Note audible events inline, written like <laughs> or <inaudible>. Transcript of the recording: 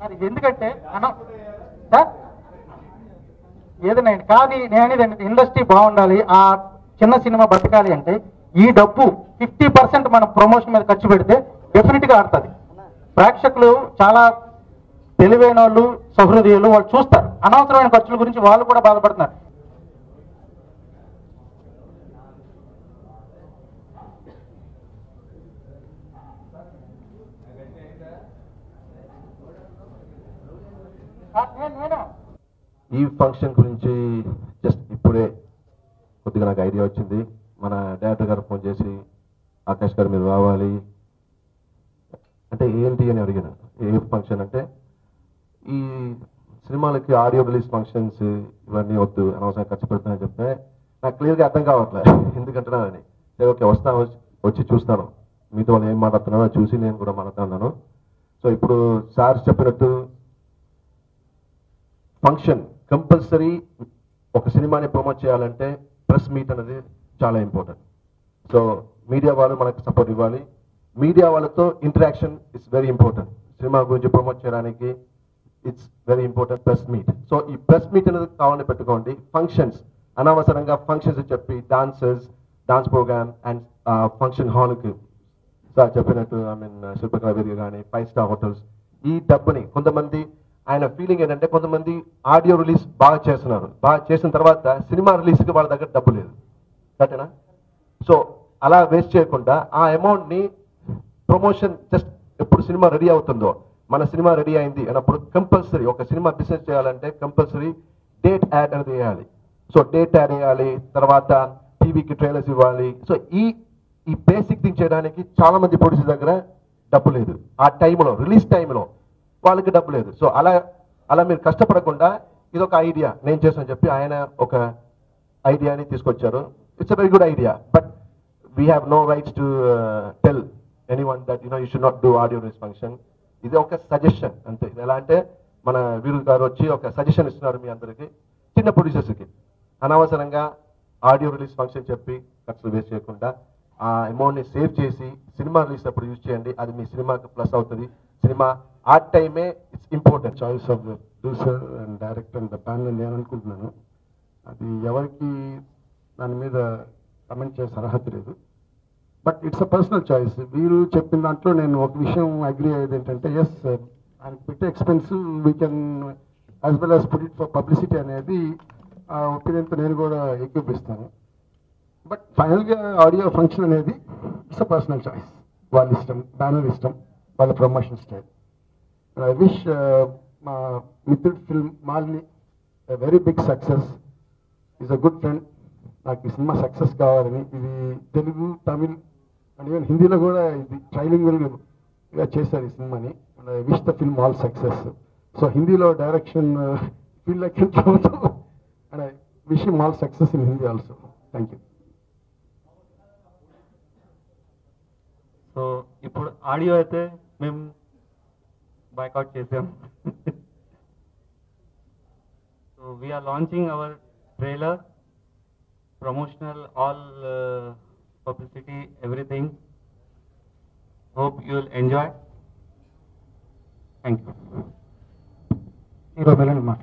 అది ఎందుకంటే మనం సార్ ఏదైనా కానీ నేను ఇండస్ట్రీ బాగుండాలి ఆ చిన్న సినిమా బతకాలి అంటే ఈ డబ్బు ఫిఫ్టీ పర్సెంట్ మనం ప్రమోషన్ మీద ఖర్చు పెడితే డెఫినెట్గా ఆడుతుంది. ప్రేక్షకులు చాలా తెలివైన వాళ్ళు సహృదయులు వాళ్ళు చూస్తారు. అనవసరమైన ఖర్చుల గురించి వాళ్ళు కూడా బాధపడుతున్నారు ఆ, నేను- నేను ఈ ఫంక్షన్ గురించి జస్ట్ ఇప్పుడే కొద్దిగా నాకు ఐడియా వచ్చింది. మన డైరెక్టర్ గారు ఫోన్ చేసి ఆకాష్ గారు మీరు రావాలి. అంటే ఏంటి అని అడిగాను. ఏ ఫంక్షన్ అంటే ఈ సినిమాలకి ఆడియో రిలీజ్ ఫంక్షన్స్ ఇవన్నీ వద్దు అనవసరం ఖర్చు పెడుతున్నాయని చెప్తే నాకు క్లియర్గా అర్థం కావట్లేదు <laughs> ఎందుకంటున్నానని సరే ఓకే వస్తాను వచ్చి- వచ్చి చూస్తాను. మీతో వాళ్ళు ఏం మాట్లాడుతున్నారో చూసి నేను కూడా మాట్లాడుతున్నాను సో ఇప్పుడు సార్ చెప్పినట్టు ఫంక్షన్ కంపల్సరీ ఒక సినిమాని ప్రమోట్ చేయాలంటే ప్రెస్ మీట్ అనేది చాలా ఇంపార్టెంట్. సో మీడియా వాళ్ళు మనకు సపోర్ట్ ఇవ్వాలి. మీడియా వాళ్ళతో interaction it's very important cinema గురించి ప్రమోట్ చేయడానికి it's very important press meet so ఈ ప్రెస్ మీట్ అనేది కావాలని పెట్టుకోండి. ఫంక్షన్స్ అనవసరంగా ఫంక్షన్స్ చెప్పి dancers dance program and function హాల్కి సార్ చెప్పినట్టు ఐ మీన్ శిల్పకళ వేదిక కానీ ఫైవ్ స్టార్ హోటల్స్ ఈ డబ్బుని కొంతమంది ఆయన ఫీలింగ్ ఏంటంటే కొంతమంది ఆడియో రిలీజ్ బాగా చేస్తున్నారు. బాగా చేసిన తర్వాత సినిమా రిలీజ్కి వాళ్ళ దగ్గర డబ్బు లేదు. కరెక్టేనా? సో అలా వేస్ట్ చేయకుండా ఆ అమౌంట్ని ప్రమోషన్ జస్ట్ ఎప్పుడు సినిమా రెడీ అవుతుందో మన సినిమా రెడీ అయింది అన్నప్పుడు కంపల్సరీ ఒక సినిమా బిజినెస్ చేయాలంటే కంపల్సరీ డేట్ యాడ్ అనేది వేయాలి. సో డేట్ యాడ్ వేయాలి తర్వాత టీవీకి ట్రైలర్స్ ఇవ్వాలి. సో ఈ ఈ బేసిక్ థింగ్ చేయడానికి చాలా మంది ప్రొడ్యూసర్ దగ్గర డబ్బు లేదు. ఆ టైంలో రిలీజ్ టైంలో వాళ్ళకి డబ్బు లేదు. సో అలా అలా మీరు కష్టపడకుండా ఇది ఒక ఐడియా. నేను చేసాను చెప్పి ఆయన ఒక ఐడియాని తీసుకొచ్చారు. It's a very good idea but we have no rights to tell anyone that you know you should not do audio release function ఇది ఒక సజెషన్ అంతే. ఇది ఎలా అంటే మన వీరు గారు వచ్చి ఒక సజెషన్ ఇస్తున్నారు మీ అందరికి. చిన్న ప్రొడ్యూసర్స్కి అనవసరంగా ఆడియో రిలీజ్ ఫంక్షన్ చెప్పి ఖర్చులు వేస్ట్ చేయకుండా ఆ అమౌంట్ని సేవ్ చేసి సినిమా రిలీజ్ అప్పుడు యూజ్ చేయండి. అది మీ సినిమాకి ప్లస్ అవుతుంది. సినిమా ఆ టైమే it's important choice of the producer and director and the panel నేను అనుకుంటున్నాను. అది ఎవరికి దాని మీద కమెంట్ చేసే అర్హత లేదు. But it's a personal choice మీరు చెప్పిన దాంట్లో నేను ఒక విషయం అగ్రి అయ్యేది ఏంటంటే ఎస్ ఆయన పెట్టే expense we can as well as put it for publicity అనేది ఆ ఒపీనియన్తో నేను కూడా ఎక్కిపిస్తాను. బట్ ఫైనల్గా ఆడియో ఫంక్షన్ అనేది ఇట్స్ అ పర్సనల్ చాయిస్ వాళ్ళ ఇష్టం బ్యానర్ ఇష్టం. వాళ్ళ ప్రమోషన్ స్టైల్ ఐ విష్ మా మిత్రుడు film మాల్ని very big success is a good friend నాకు ఈ సినిమా సక్సెస్ కావాలని. ఇది తెలుగు తమిళ్ అండ్ ఈవెన్ హిందీలో కూడా ఇది ట్రైలింగ్గా చేశారు ఈ సినిమాని. And I wish the film all success so హిందీలో direction feel like and I wish all success in Hindi also thank you so ఇప్పుడు ఆడియో అయితే మేము బాయ్కౌట్ చేసాం so we are launching our trailer promotional all publicity everything hope you will enjoy thank you hero villain మాట